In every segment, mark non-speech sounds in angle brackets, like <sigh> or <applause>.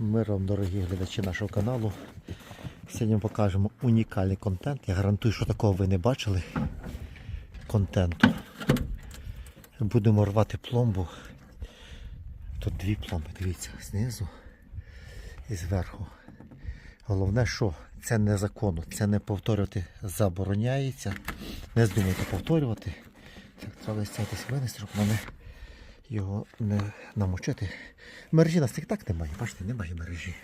Миром, дорогі глядачі нашого каналу. Сьогодні ми покажемо унікальний контент. Я гарантую, що такого ви не бачили контенту. Будемо рвати пломбу. Тут дві пломби, дивіться, знизу і зверху. Головне, що це незаконно, це не повторювати забороняється. Не здумайте повторювати. Так, треба щоб мене його не намочити. Мережі нас і так немає, бачите, немає мережі.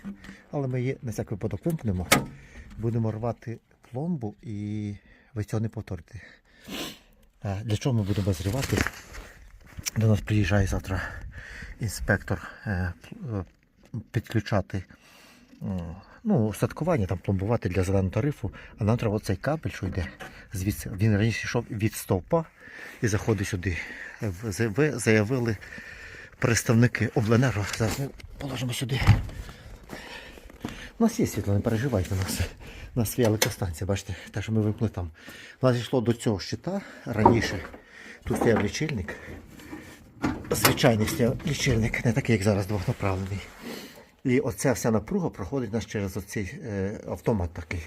Але ми її на всяк випадок вимкнемо. Будемо рвати пломбу і ви цього не повторите. Для чого ми будемо зривати? До нас приїжджає завтра інспектор е, е, підключати ну, устаткування, там пломбувати для зеленого тарифу, а нам треба цей кабель, що йде звідси. Він раніше йшов від стовпа і заходить сюди. Е, Ви заявили представники обленерго. Зараз ми положимо сюди. У нас є світло, не переживайте у нас. У нас є електростанція, бачите, те, що ми вимкнули там. У нас йшло до цього щита раніше. Тут стояв лічильник. Звичайний лічильник, не такий, як зараз двохнаправлений. І оця вся напруга проходить нас через оцей е, автомат такий.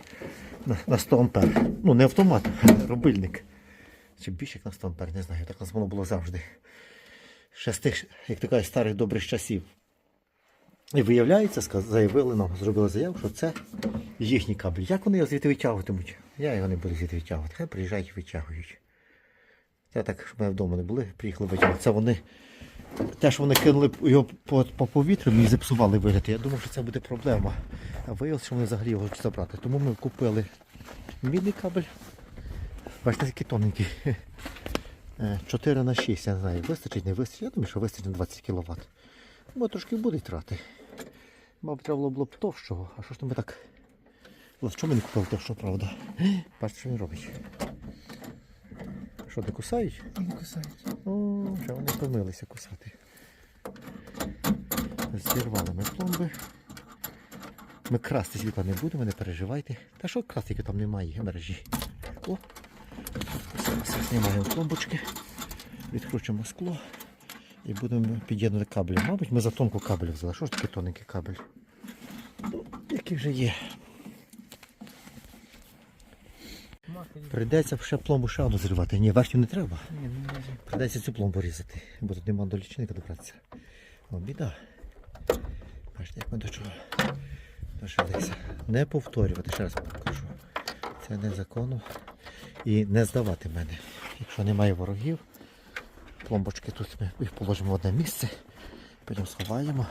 На, на 100 ампер. Ну, не автомат, а рубильник. Чи більше як на 100 ампер, не знаю. Так нас воно було завжди. Ще з тих, як то кажуть, старих добрих часів. І виявляється, заявили нам, зробили заяву, що це їхній кабель. Як вони його звідти витягуватимуть? Я його не буду звідти витягувати. Хай приїжджають і витягують. Це так, щоб ми вдома не були, приїхали витягувати. Це вони. Те, що вони кинули його по, по повітрю, мені зіпсували вигляд. Я думав, що це буде проблема. А виявилося, що вони взагалі його забрати. Тому ми купили мідний кабель. Бачите, такий тоненький. Е, 4 на 6, я не знаю, вистачить, не вистачить. Я думаю, що вистачить на 20 кВт. Бо трошки буде трати. Мабуть, треба було б товщого. А що ж то ми так. Чому не купили товщого, правда? Бачите, що він робить. Що, не кусають? Не кусають. О, вже вони втомилися кусати. Зірвали ми пломби. Ми красти світла не будемо, не переживайте. Та що красти, там немає мережі. О! Зараз знімаємо пломбочки, відкручуємо скло і будемо під'єднувати кабелі. Мабуть, ми за тонку кабель взяли. Що ж таке тоненький кабель? Ну, який вже є. Прийдеться ще пломбу ще одну зривати. Ні, верхню не треба. Ні, не може. Придеться цю пломбу різати, бо тут нема до лічника добратися. О, біда. Бачите, як ми до чого дожилися. Не повторювати, ще раз покажу. Це незаконно. І не здавати мене. Якщо немає ворогів, пломбочки тут ми їх положимо в одне місце, потім сховаємо.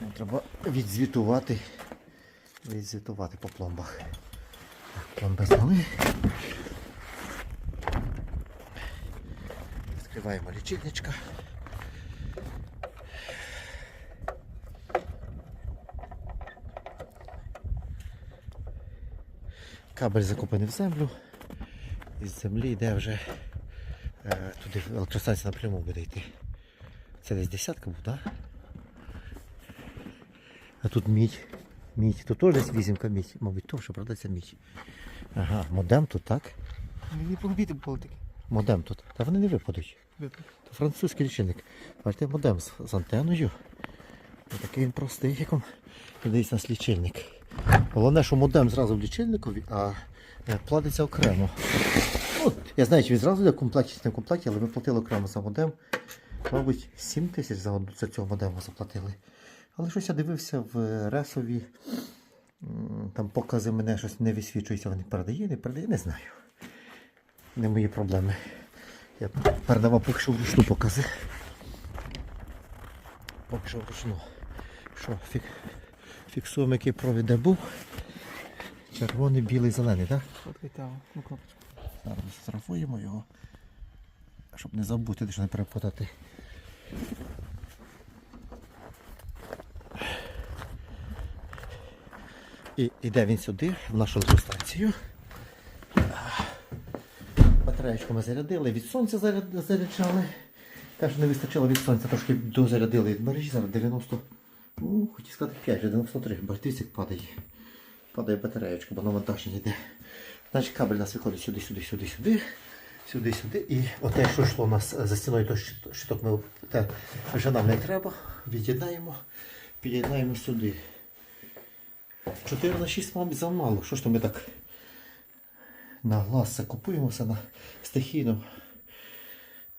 Нам треба відзвітувати. Відзвітувати по пломбах. Пломби зняли. Відкриваємо лічильничка. Кабель закопаний в землю. Із землі йде вже е, туди електростанція напряму буде йти. Це десь десятка був, так? Да? А тут мідь. Мідь. Тут теж десь вісімка мідь. Мабуть, то, що це мідь. Ага, модем тут, так? Мені полюбити було таке. Модем тут. Та вони не випадуть. То французький лічильник. Бачите, модем з, з антеною. І такий він простий, як вам дивіться нас лічильник. Головне, що модем зразу в лічильникові, а е, платиться окремо. Ну, я знаю, чи він зразу йде в комплекті, чи не в комплекті, але ми платили окремо за модем. Мабуть, 7 тисяч за, за цього модему заплатили. Але щось я дивився в ресові. Там покази мене щось не висвічується, вони передає, не передає, не знаю. Не мої проблеми. Я передавав поки що вручну покази. Поки що вручну. Що, фік... фіксуємо, який провід де був. Червоний, білий, зелений, так? Ну кнопочку. Зараз сфотографуємо його. Щоб не забути, що не перепутати. І йде він сюди, в нашу електростанцію. Батареєчку ми зарядили, від сонця заряджали. Те, що не вистачило від сонця, трошки дозарядили від мережі, зараз 90, ну, хотів сказати 5, 93, бо дивіться, як падає. Падає батареєчка, бо навантаження йде. Значить, кабель нас виходить сюди, сюди, сюди, сюди, сюди, сюди. І оте, що йшло у нас за стіною, то щит- щиток ми вже нам не треба. Від'єднаємо, під'єднаємо сюди. 4 на 6, мабуть, замало. Що ж то ми так на глаз це купуємо все на стихійно.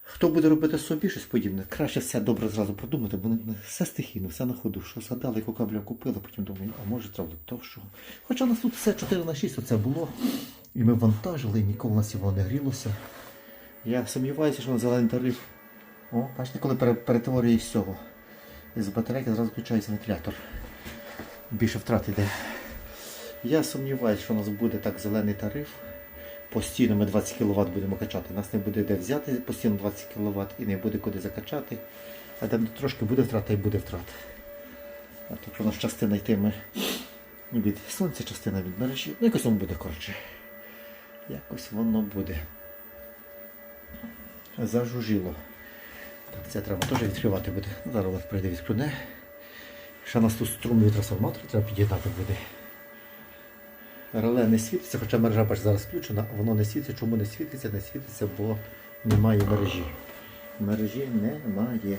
Хто буде робити собі щось подібне, краще все добре зразу продумати, бо все стихійно, все на ходу. Що згадали, яку кабля купили, потім думаю, а може треба то, що. Хоча у нас тут все 4 на 6 оце було. І ми вантажили, і ніколи у нас його не грілося. Я сумніваюся, що на зелений тариф. О, бачите, коли пере- перетворює з цього. Із батарейки зразу включається вентилятор. Більше втрат. Я сумніваюся, що у нас буде так зелений тариф. Постійно ми 20 кВт будемо качати. Нас не буде де взяти постійно 20 кВт і не буде куди закачати. А там трошки буде втрата і буде втрата. Що у нас частина йтиме від сонця, частина від мережі. Ну якось воно буде коротше. Якось воно буде. Зажужіло. Так, це треба теж відкривати буде. Зараз прийде відклюне. Ще у нас тут струмовий трансформатор, треба під'єднати буде. Реле не світиться, хоча мережа бач, зараз включена, воно не світиться. Чому не світиться? Не світиться, бо немає мережі. Мережі немає.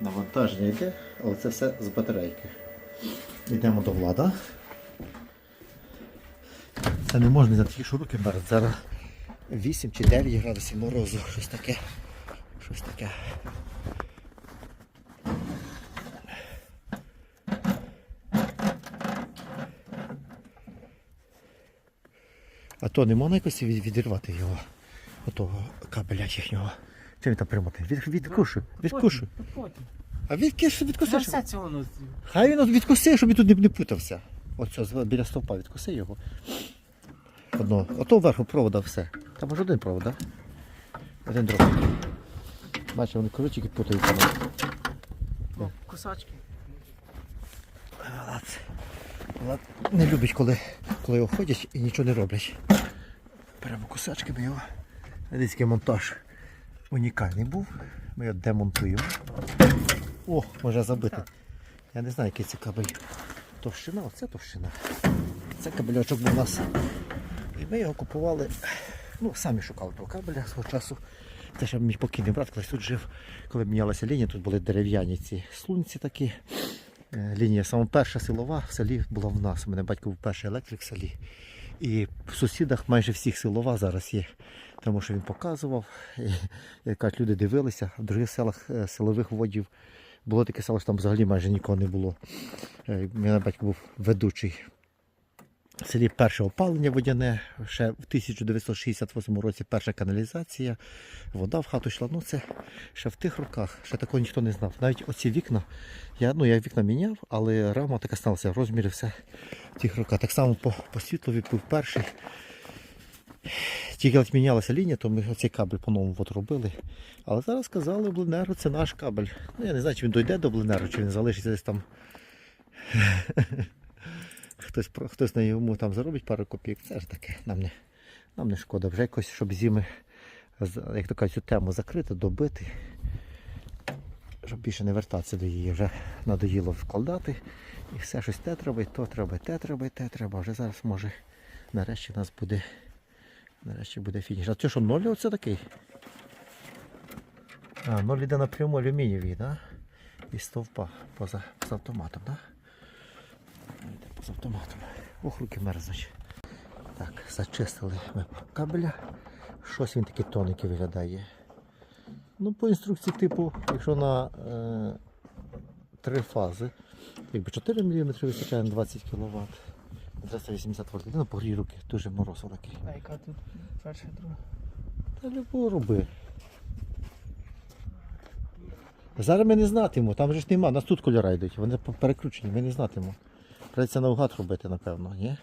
Навантаження йде, але це все з батарейки. Йдемо до влада. Це не можна за такі руки беруть. Зараз 8 чи 9 градусів морозу. Щось таке. Щось таке. А то не можна якось відірвати його, отого кабеля їхнього. Чи він там примотив? Від, відкушу, відкушу. Потім. А відкушу, відкуси. щоб- Все цього ну, Хай він відкуси, щоб він тут не, не путався. Оце біля стовпа відкуси його. Одно. Ото вверху провода все. Там може один провод, так? Один дроб. Бачиш, вони коротчики путаються. О, кусачки. Влад, Влад не любить, коли, коли його ходять і нічого не роблять. Беремо кусачки, його. Дивіться, монтаж унікальний був. Ми його демонтуємо. О, може забити. Я не знаю, який це кабель. Товщина, оце товщина. Це кабельочок був у нас. І ми його купували. Ну, самі шукали того кабеля свого часу. Це ще мій покійний брат колись тут жив, коли мінялася лінія, тут були дерев'яні ці слунці такі. Е, Лінія саме перша силова в селі була в нас. У мене батько був перший електрик в селі. І в сусідах майже всіх силова зараз є. Тому що він показував. Як люди дивилися, в других селах е, силових водів було таке село, що там взагалі майже нікого не було. Е, У мене батько був ведучий. Селі перше опалення водяне, ще в 1968 році перша каналізація, вода в хату йшла. Ну це ще в тих роках, ще такого ніхто не знав. Навіть оці вікна, я, ну, я вікна міняв, але рама така сталася в розмірі все в тих роках. Так само по, по світлові був перший. Тільки мінялася лінія, то ми оцей кабель по-новому робили. Але зараз сказали, Бленеру це наш кабель. Ну, я не знаю, чи він дойде до Бленеру, чи він залишиться десь там. Хтось, хтось на йому там заробить пару копійок. Це ж таке, нам не, нам не шкода. Вже якось, щоб зими, як то кажуть, цю тему закрити, добити. Щоб більше не вертатися до її. Вже надоїло вкладати. І все щось те треба, і то треба, і те треба, і те треба. Вже зараз може нарешті у нас буде. Нарешті буде фініш. А це що, ноль оце такий? А, ноль йде напряму алюмінієвий, да? І стовпа поза, поза автоматом, так? Да? Поза автоматом. Ох, руки мерзнуть. Так, зачистили ми кабеля. Щось він такий тоненький виглядає. Ну, по інструкції, типу, якщо на е, три фази, якби 4 мм вистачає на 20 кВт. 380 вольт. Ну, погрій руки, дуже мороз такий. А яка тут перша друга? Та любого роби. Зараз ми не знатимемо, там же ж нема, нас тут кольори йдуть, вони перекручені, ми не знатимемо. Придеться наугад робити, напевно, ні?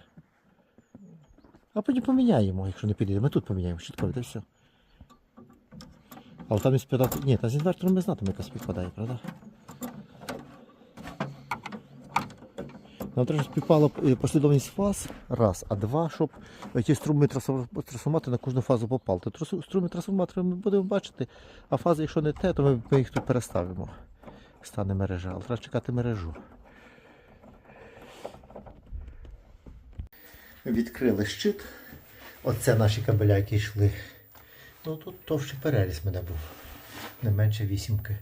А потім поміняємо, якщо не підійде. Ми тут поміняємо, щиткові, та все. Але там не співпадати. Ні, та з інвертором ми знатимемо, яка співпадає, правда? Нам треба співпала е, послідовність фаз, раз, а два, щоб ті струми трансфор- трансформатори на кожну фазу попали. То струми трансформатори ми будемо бачити, а фази, якщо не те, то ми їх тут переставимо. Стане мережа, але треба чекати мережу. Відкрили щит. Оце наші кабеля, які йшли. Ну тут товщий переріз мене був. Не менше вісімки.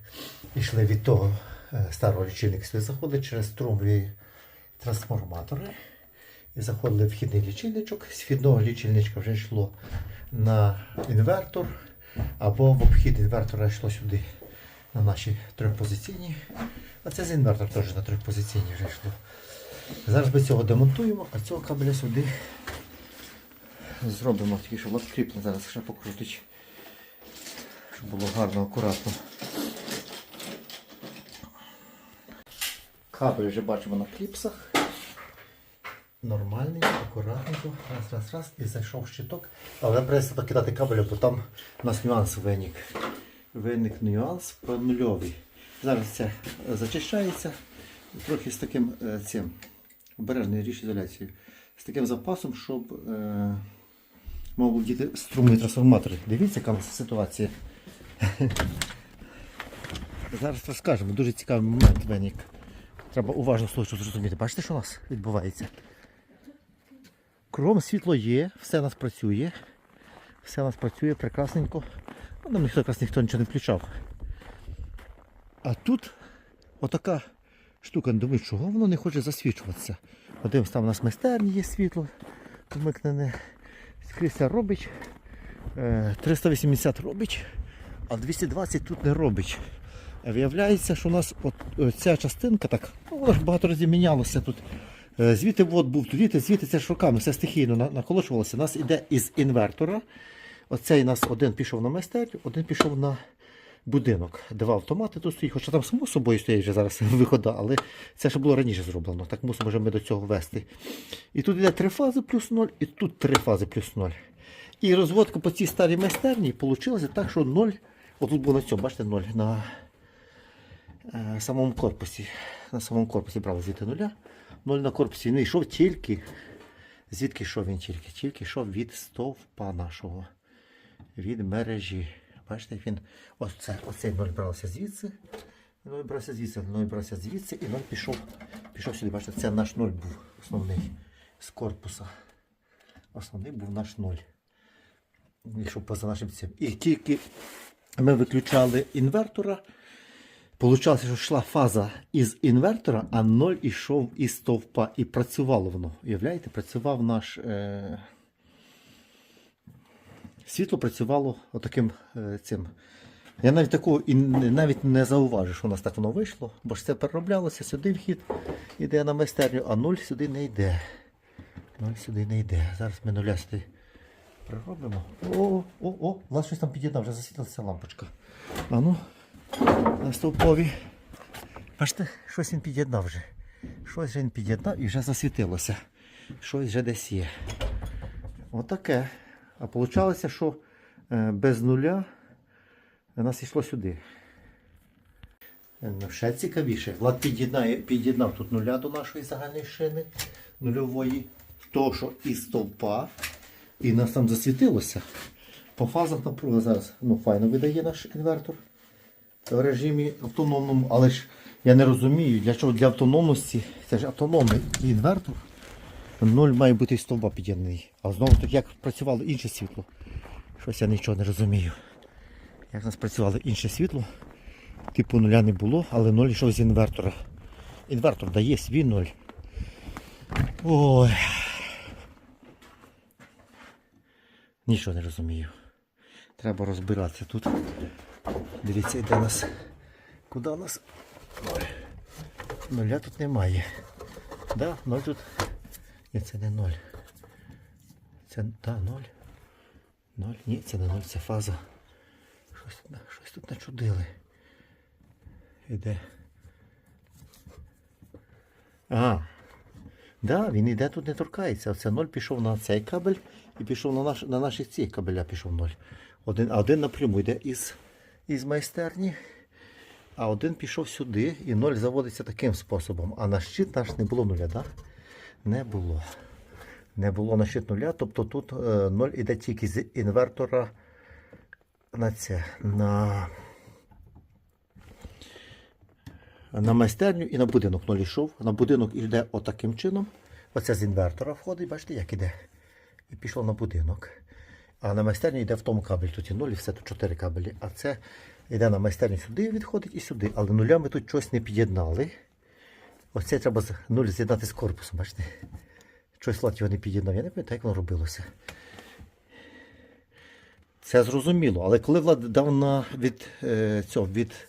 Йшли від того е, старого лічильника сюди заходить через струмові трансформатори. І заходили в вхідний лічильничок. З вхідного лічильничка вже йшло на інвертор, або в обхід інвертора йшло сюди на наші трьохпозиційні. А це з інвертор теж на трьохпозиційні вже йшло. Зараз ми цього демонтуємо, а цього кабеля сюди зробимо такі, щоб от зараз ще покрутить. Щоб було гарно, акуратно. Кабель вже бачимо на кліпсах. Нормальненько, акуратненько. Раз, раз, раз. І зайшов щиток. Але придеться покидати кабель, бо там у нас нюанс виник. Виник нюанс про нульовий. Зараз це зачищається. Трохи з таким е, цим обережною річ ізоляцією. З таким запасом, щоб е, мав володіти струмові трансформатори. Дивіться, яка ситуація. <laughs> Зараз розкажемо. Дуже цікавий момент виник. Треба уважно слухати, зрозуміти. Бачите, що у нас відбувається? Кругом світло є, все у нас працює. Все у нас працює прекрасненько. Ну, нам ніхто якраз ніхто нічого не включав. А тут отака штука, думаю, чого воно не хоче засвічуватися. Подивимось, там у нас майстерні є світло вмикнене. Скрізь робить. Е, 380 робить, а 220 тут не робить. Виявляється, що у нас от, е, ця частинка, так, ну, вона ж багато разів мінялося тут. Е, Звідти вод був, звідти, звідти це ж руками, все стихійно на- наколочувалося. У нас іде із інвертора. Оцей у нас один пішов на майстерню, один пішов на будинок. Два автомати тут стоїть, хоча там само собою стоять вже зараз <laughs> вихода, але це ще було раніше зроблено. Так мусимо вже ми до цього вести. І тут йде три фази плюс 0, і тут три фази плюс 0. І розводка по цій старій майстерні вийшла так, що 0, отут був на цьому, бачите, 0 на е, самому корпусі. На самому корпусі брали звідти нуля. 0 на корпусі. Він йшов тільки. Звідки йшов він тільки? Тільки йшов від стовпа нашого. Від мережі. Бачите, як він. Ось це, оцей 0 брався звідси. 0 брався звідси, 0 брався звідси, і 0 пішов, пішов сюди. Бачите, це наш 0 був основний з корпуса. Основний був наш 0. Якщо поза нашим цим. І тільки ми виключали інвертора. Получалося, що йшла фаза із інвертора, а 0 йшов із стовпа. І працювало воно. Уявляєте, працював наш. Е... Світло працювало отаким е, цим. Я навіть такого і навіть не зауважив, що у нас так воно вийшло, бо ж це перероблялося, сюди вхід йде на майстерню, а 0 сюди не йде. 0 сюди не йде. Зараз ми нуля сюди приробимо. О, о, о, у нас щось там під'єднав, вже засвітилася лампочка. А ну, на. Бачите, щось він під'єднав вже. Щось вже він під'єднав і вже засвітилося. Щось вже десь є. Отаке. А вийшло, що е, без нуля нас йшло сюди. Ну, Ще цікавіше. Влад під'єднав тут нуля до нашої загальної шини нульової. Того, що із стовпа. І нас там засвітилося. По фазах напруга зараз ну, файно видає наш інвертор в режимі автономному, але ж я не розумію, для чого для автономності, це ж автономний інвертор. Нуль має бути і стовба під'єднаний. А знову таки, як працювало інше світло. Щось я нічого не розумію. Як у нас працювало інше світло, типу нуля не було, але ноль йшов з інвертора. Інвертор дає свій ноль. Ой. Нічого не розумію. Треба розбиратися тут. Дивіться, йде нас. Куди у нас? Ой. Нуля тут немає. Да, ноль тут. Ні, це не ноль. Це да, ноль. Ноль. Ні, це не ноль, це фаза. Щось, щось тут начудили. Іде. А. Да, він іде тут не торкається. Оце ноль пішов на цей кабель і пішов на наш, на наші ці кабеля пішов ноль. Один, а один напряму йде із, із майстерні. А один пішов сюди і ноль заводиться таким способом. А на щит наш не було нуля, так? Не було. Не було на щит нуля. Тобто тут е, ноль іде тільки з інвертора на це. На, на майстерню і на будинок ноль йшов. На будинок йде отаким чином. Оце з інвертора входить, бачите, як іде. І пішло на будинок. А на майстерню йде в тому кабель. Тут і ноль, і все тут чотири кабелі. А це Йде на майстерню сюди, відходить і сюди. Але нулями тут щось не під'єднали. Оце треба з- нуль з'єднати з корпусом, бачите? Щось лад його не під'єднав. Я не пам'ятаю, як воно робилося. Це зрозуміло, але коли Влад дав на від е, цього від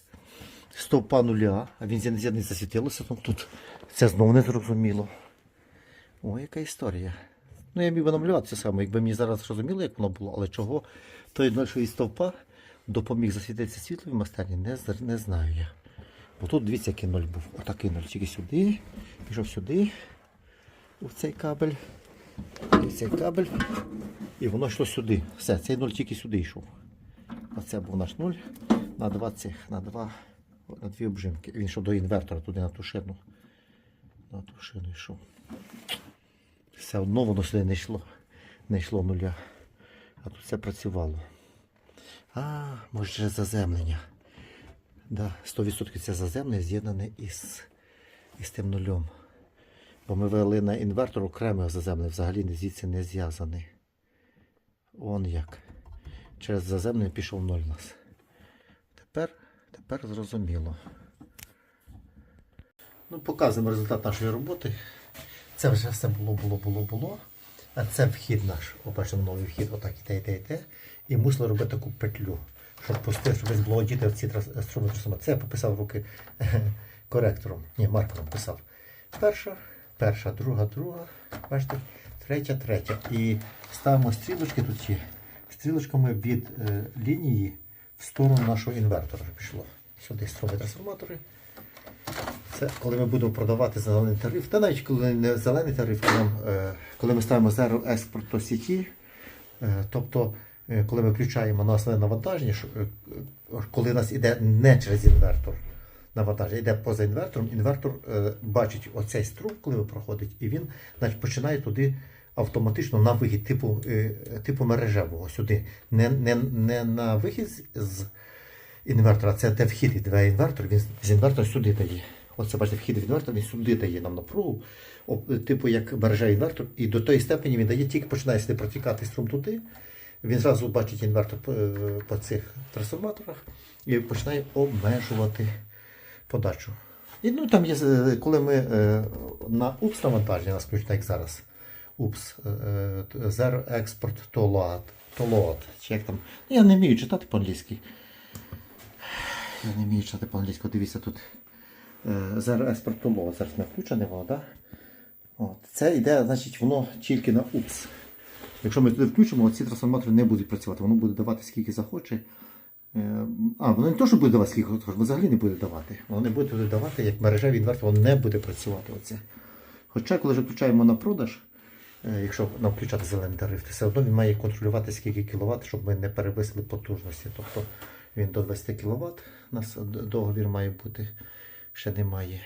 стовпа нуля, а він не засвітилося, то тут це знову не зрозуміло. О, яка історія. Ну, я міг би намалювати це саме, якби мені зараз зрозуміло, як воно було, але чого той нульший стовпа допоміг засвітитися світло в майстерні, не, не знаю я. Бо тут дивіться, який ноль був. Отакий ноль. Тільки сюди, пішов сюди, у цей кабель, і цей кабель. І воно йшло сюди. Все, цей ноль тільки сюди йшов. Оце був наш нуль на два цих, на два, на дві обжимки. Він йшов до інвертора, туди на ту шину. На ту шину йшов. Все одно воно сюди не йшло. Не йшло нуля. А тут все працювало. А, може через заземлення. Да, 100% це заземлення з'єднане із, із тим нульом. Бо ми вели на інвертор окремо заземлення, взагалі звідси не зв'язаний. Он як. Через заземлення пішов ноль у нас. Тепер, тепер зрозуміло. Ну, показуємо результат нашої роботи. Це вже все було, було, було, було. А це вхід наш. Побачимо новий вхід, отак іде, йде, йде. І мусили робити таку петлю, щоб пустити, щоб десь було одіти в ці струми трансформатори. Це я пописав руки коректором. Ні, маркером писав. Перша, перша, друга, друга. Бачите, третя, третя. І ставимо стрілочки тут є. Стрілочками від е, лінії в сторону нашого інвертора пішло. Сюди струми трансформатори. Це коли ми будемо продавати зелений тариф, та навіть коли не зелений тариф, то е, коли ми ставимо Zero Export до сіті, е, тобто е, коли ми включаємо на навантаження, е, е, коли нас іде не через інвертор навантаження, йде поза інвертором, інвертор е, бачить оцей струм, коли проходить, і він значить, починає туди автоматично на вихід, типу, е, типу мережевого сюди. Не, не, не на вихід з- інвертора, це де вхід іде інвертор, він з інвертора сюди дає. Оце бачите, вхід від інвертора, він сюди дає нам напругу, типу як береже інвертор, і до тої степені він дає, тільки починає сюди протікати струм туди. Він зразу бачить інвертор по, е, цих трансформаторах і починає обмежувати подачу. І ну там є, е, коли ми е, на УПС навантаження, нас включно, як зараз, УПС, Zero Export to Load, чи як там. Ну, Я не вмію читати по-англійськи. Я не вмію читати по-англійськи. Дивіться тут. Zero Export to Load. Зараз не включене воно? От. Це йде, значить, воно тільки на УПС. Якщо ми туди включимо, ці трансформатори не будуть працювати. Воно буде давати скільки захоче. Е, А, воно не то, що буде давати скільки захоче, воно взагалі не буде давати. Воно не буде туди давати, як мережевий інвертор, воно не буде працювати. Оце. Хоча, коли вже включаємо на продаж, е, якщо нам включати зелений тариф, то все одно він має контролювати скільки кіловат, щоб ми не перевисли потужності. Тобто він до 20 кВт, у нас договір має бути, ще немає.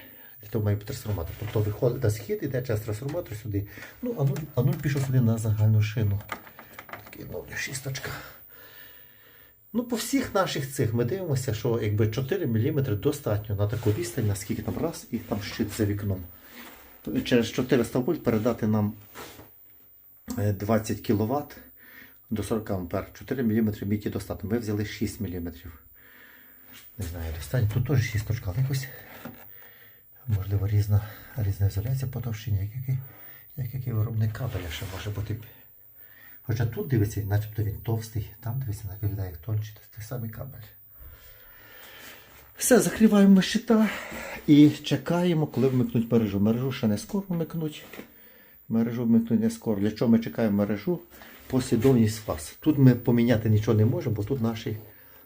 Того має бути трансформатор. Тобто виходить схід, іде через трансформатор сюди. Ну, а нуль, а нуль пішов сюди на загальну шину. Такий новий шісточка. Ну, по всіх наших цих ми дивимося, що якби 4 мм достатньо на таку відстань, наскільки там раз, і там щит за вікном. Через 400 вольт передати нам е, 20 кВт до 40 А. 4 мм міті достатньо. Ми взяли 6 мм. Не знаю, достатньо. Тут теж 6 точка, якось можливо різна, різна ізоляція по товщині, як який, як який виробник кабеля ще може бути. Хоча тут дивиться, начебто він товстий, там дивиться, виглядає як тончий, той самий кабель. Все, закриваємо щита і чекаємо, коли вмикнуть мережу. Мережу ще не скоро вмикнуть. Мережу вмикнуть не скоро. Для чого ми чекаємо мережу? Послідовність фаз. Тут ми поміняти нічого не можемо, бо тут наші.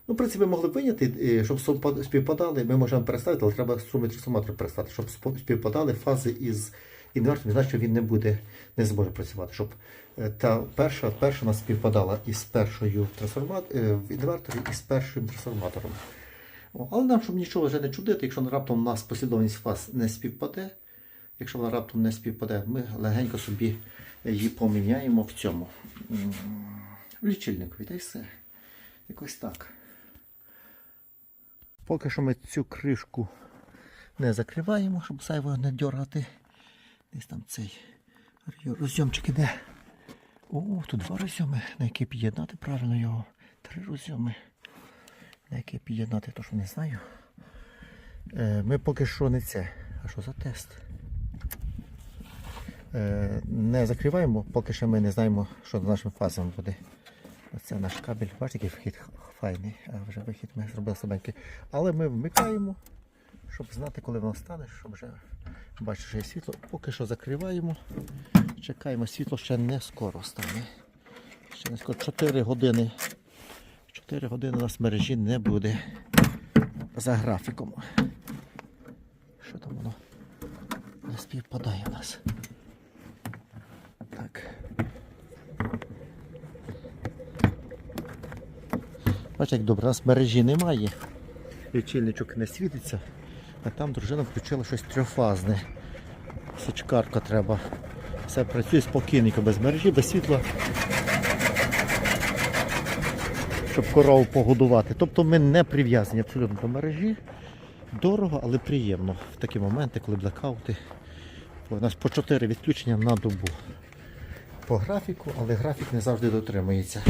Ну, в принципі, могли б виняти, е, щоб співпадали, ми можемо переставити, але треба струми трансформатор переставити, щоб співпадали фази із інвертором, значить він не буде, не зможе працювати. Щоб е, та перша, перша нас співпадала із першою е, в інверторі і з першим трансформатором. Але нам, щоб нічого вже не чудити, якщо раптом у нас послідовність фаз не співпаде, якщо вона раптом не співпаде, ми легенько собі її поміняємо в цьому в лічильникові, та й все. Якось так. Поки що ми цю кришку не закриваємо, щоб зайвого не дергати. Десь там цей розйомчик іде. О, тут два розйоми, на які під'єднати правильно його. Три розйоми. На яке під'єднати, то що не знаю. Е, Ми поки що не це. А що за тест? Е, Не закриваємо, поки що ми не знаємо, що з нашими фазами буде. Оце наш кабель. Бачите, який вхід файний, а вже вихід ми зробили слабенький. Але ми вмикаємо, щоб знати, коли воно стане, щоб вже бачити, що є світло. Поки що закриваємо. Чекаємо, світло ще не скоро стане. Ще не скоро 4 години. 4 години у нас мережі не буде за графіком. Що там воно не співпадає у нас. Так. Бачите, як добре, у нас мережі немає. Лічильничок не світиться, а там дружина включила щось трьохфазне. Січкарка треба. Все працює спокійненько, без мережі, без світла. Щоб корову погодувати. Тобто ми не прив'язані абсолютно до мережі. Дорого, але приємно в такі моменти, коли блекаути. У нас по 4 відключення на добу. По графіку, але графік не завжди дотримується.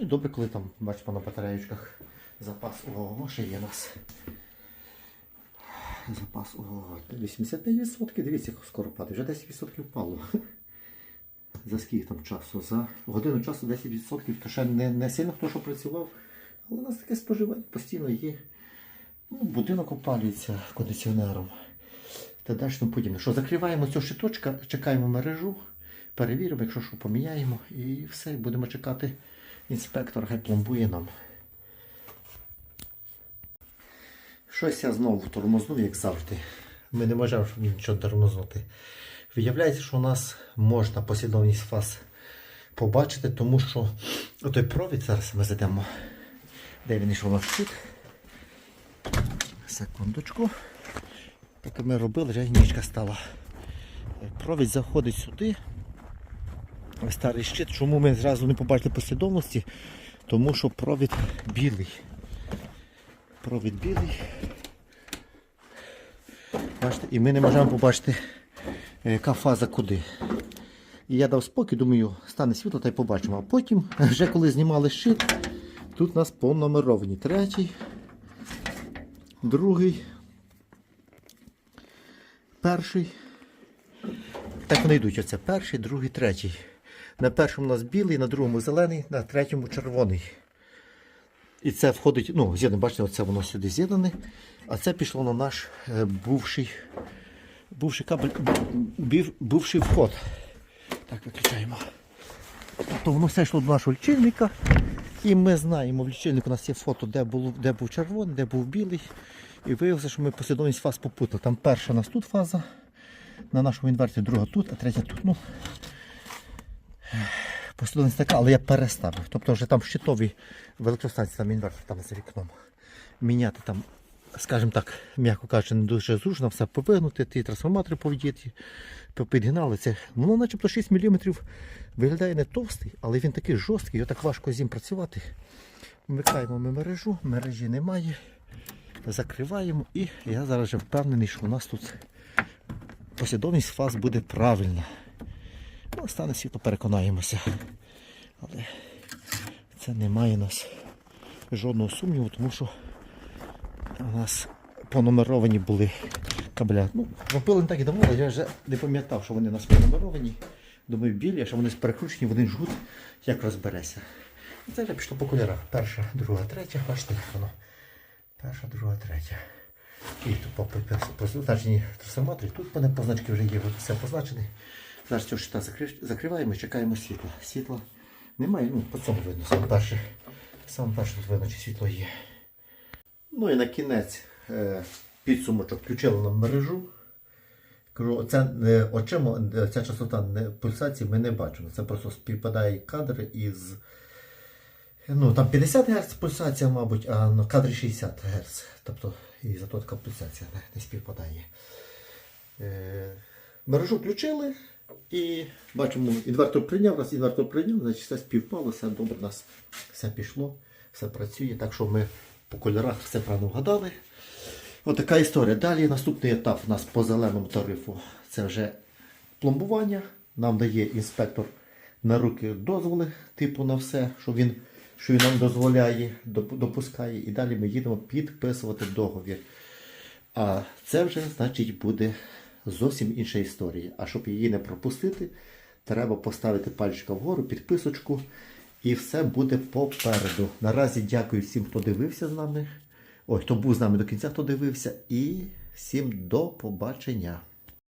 Ну і добре, коли там, бачимо на батареючках запас ого ще є у нас. Запас ого 85%. Дивіться, скоро падає. Вже 10% впало. За скільки там часу? За годину часу 10%, то ще не, не сильно хто що працював. Але у нас таке споживання постійно є. Ну, будинок опалюється кондиціонером. Та далі тому подібне. Що закриваємо цю щиточка, чекаємо мережу, перевіримо, якщо що поміняємо, і все, будемо чекати інспектора, хай пломбує нам. Щось я знову тормознув, як завжди. Ми не можемо нічого тормознути. Виявляється, що у нас можна послідовність фаз побачити, тому що отой провід зараз ми зайдемо. Де він йшов на щит. Секундочку. Поки ми робили, вже нічка стала. Провід заходить сюди. Старий щит. Чому ми зразу не побачили послідовності? Тому що провід білий. Провід білий. Бачите, і ми не можемо побачити, е, яка фаза куди. І я дав спокій, думаю, стане світло та й побачимо. А потім, <laughs> вже коли знімали щит, тут у нас понумеровані. Третій, другий, перший. Так вони йдуть. Оце перший, другий, третій. На першому у нас білий, на другому зелений, на третьому червоний. І це входить, ну, з'єднане, бачите, оце воно сюди з'єднане. А це пішло на наш е, бувший, бувший кабель, бувший вход. Так, виключаємо. Тобто воно все йшло до нашого лічильника. І ми знаємо, в лічильнику у нас є фото, де був, де був червоний, де був білий. І виявилося, що ми послідовність фаз попутали. Там перша у нас тут фаза, на нашому інверторі, друга тут, а третя тут. Ну, послідовність така, але я переставив. Тобто вже там щитовий в електростанції, там інвертор там за вікном. Міняти там, скажімо так, м'яко кажучи, не дуже зручно, все повигнути, ті трансформатори повдіти, підгинали. Це воно начебто 6 мм виглядає не товстий, але він такий жорсткий, його так важко з ним працювати. Вмикаємо ми мережу, мережі немає. Закриваємо і я зараз вже впевнений, що у нас тут послідовність фаз буде правильна. Ну, стане світло, переконаємося. Але це не має нас жодного сумніву, тому що у нас понумеровані були кабеля. Ну, робили не так і давно, але я вже не пам'ятав, що вони у нас понумеровані. Думаю, білі, а що вони перекручені, вони жгут, як розбереся. І це вже пішло по кольорах. Перша, друга, третя, бачите, як воно. Перша, друга, третя. І тут по позначені трансформатори. Тут позначки вже є, все позначене. Зараз цього щита закриваємо і чекаємо світла. Світла немає, ну по цьому видно. Саме перше, саме перше тут видно, чи світло є. Ну і на кінець е, підсумочок включили нам мережу. Кажу, це не очима, е, ця частота пульсації ми не бачимо. Це просто співпадає кадр із. Ну, там 50 Гц пульсація, мабуть, а на кадрі 60 Гц. Тобто і зато така пульсація не, не співпадає. Е, мережу включили і бачимо, інвертор прийняв, раз інвертор прийняв, значить все співпало, все добре, у нас все пішло, все працює. Так що ми по кольорах все правильно вгадали. Отака історія. Далі наступний етап у нас по зеленому тарифу. Це вже пломбування. Нам дає інспектор на руки дозволи, типу на все, що він що він нам дозволяє, допускає, і далі ми їдемо підписувати договір. А це вже, значить, буде зовсім інша історія. А щоб її не пропустити, треба поставити пальчика вгору, підписочку, і все буде попереду. Наразі дякую всім, хто дивився з нами. Ой, хто був з нами до кінця, хто дивився, і всім до побачення.